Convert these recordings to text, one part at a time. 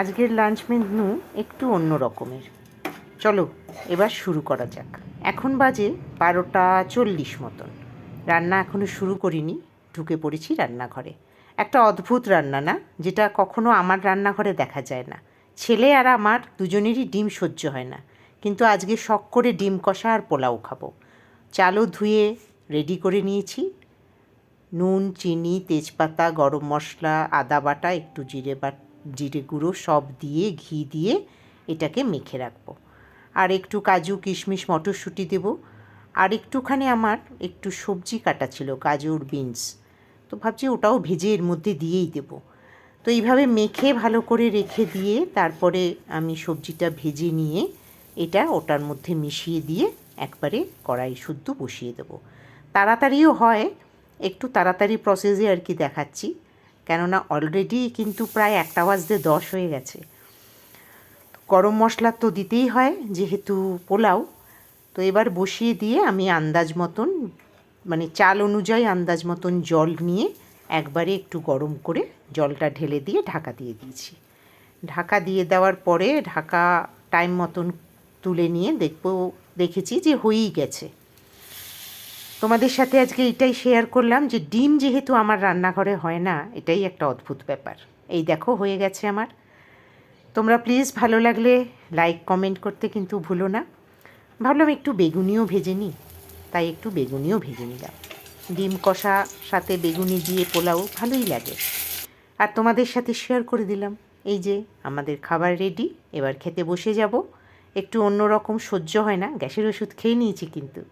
আজকের lunch menu একটু অন্য রকমের। চলো, এবার শুরু করা যাক। এখন বাজে বারোটা চল্লিশ মতন। রান্না এখনও শুরু করিনি, ঢুকে পড়েছি রান্নাঘরে। একটা অদ্ভুত রান্না না, যেটা কখনো আমার রান্নাঘরে দেখা যায় না। ছেলে আর আমার দুজনেরই ডিম সহ্য হয় না, কিন্তু আজকে শখ করে ডিম কষা আর পোলাও খাব। চালও ধুয়ে রেডি করে নিয়েছি। নুন, চিনি, তেজপাতা, গরম মশলা, আদা বাটা, একটু জিরে বাট জিরে গুঁড়ো সব দিয়ে, ঘি দিয়ে এটাকে মেখে রাখব। আর একটু কাজু, কিশমিশ, মটরশুঁটি দেবো। আর একটুখানি আমার একটু সবজি কাটা ছিল, গাজর, বিনস। তো ভাবছি ওটাও ভেজে এর মধ্যে দিয়েই দেবো। তো এইভাবে মেখে ভালো করে রেখে দিয়ে তারপরে আমি সবজিটা ভেজে নিয়ে এটা ওটার মধ্যে মিশিয়ে দিয়ে একবারে কড়াই শুদ্ধ বসিয়ে দেবো। তাড়াতাড়িও হয়, একটু তাড়াতাড়ি প্রসেসে আর কি দেখাচ্ছি। কেননা অলরেডি কিন্তু প্রায় একটা বাজতে দশ হয়ে গেছে। গরম মশলা তো দিতেই হয়, যেহেতু পোলাও। তো এবার বসিয়ে দিয়ে আমি আন্দাজ মতন মানে চাল অনুযায়ী আন্দাজ মতন জল নিয়ে একবারে একটু গরম করে জলটা ঢেলে দিয়ে ঢাকা দিয়ে দিয়েছি। ঢাকা দিয়ে দেওয়ার পরে ঢাকা টাইম মতন তুলে নিয়ে দেখব, দেখেছি যে হয়েই গেছে। তোমাদের সাথে আজকে এটাই শেয়ার করলাম যে ডিম যেহেতু আমার রান্নাঘরে হয় না, এটাই একটা অদ্ভুত ব্যাপার। এই দেখো, হয়ে গেছে আমার। তোমরা প্লিজ ভালো লাগলে লাইক কমেন্ট করতে কিন্তু ভুলো না। ভাবলাম একটু বেগুনিও ভেজে নিই, তাই একটু বেগুনিও ভেজে নিলাম। ডিম কষা, সাথে বেগুনি দিয়ে পোলাও, ভালোই লাগে। আর তোমাদের সাথে শেয়ার করে দিলাম, এই যে আমাদের খাবার রেডি এবার খেতে বসে যাব। একটু অন্য রকম সহ্য হয় না, গ্যাসের ওষুধ খেয়ে নিয়েছি কিন্তু।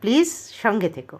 প্লিজ সঙ্গে থেকো।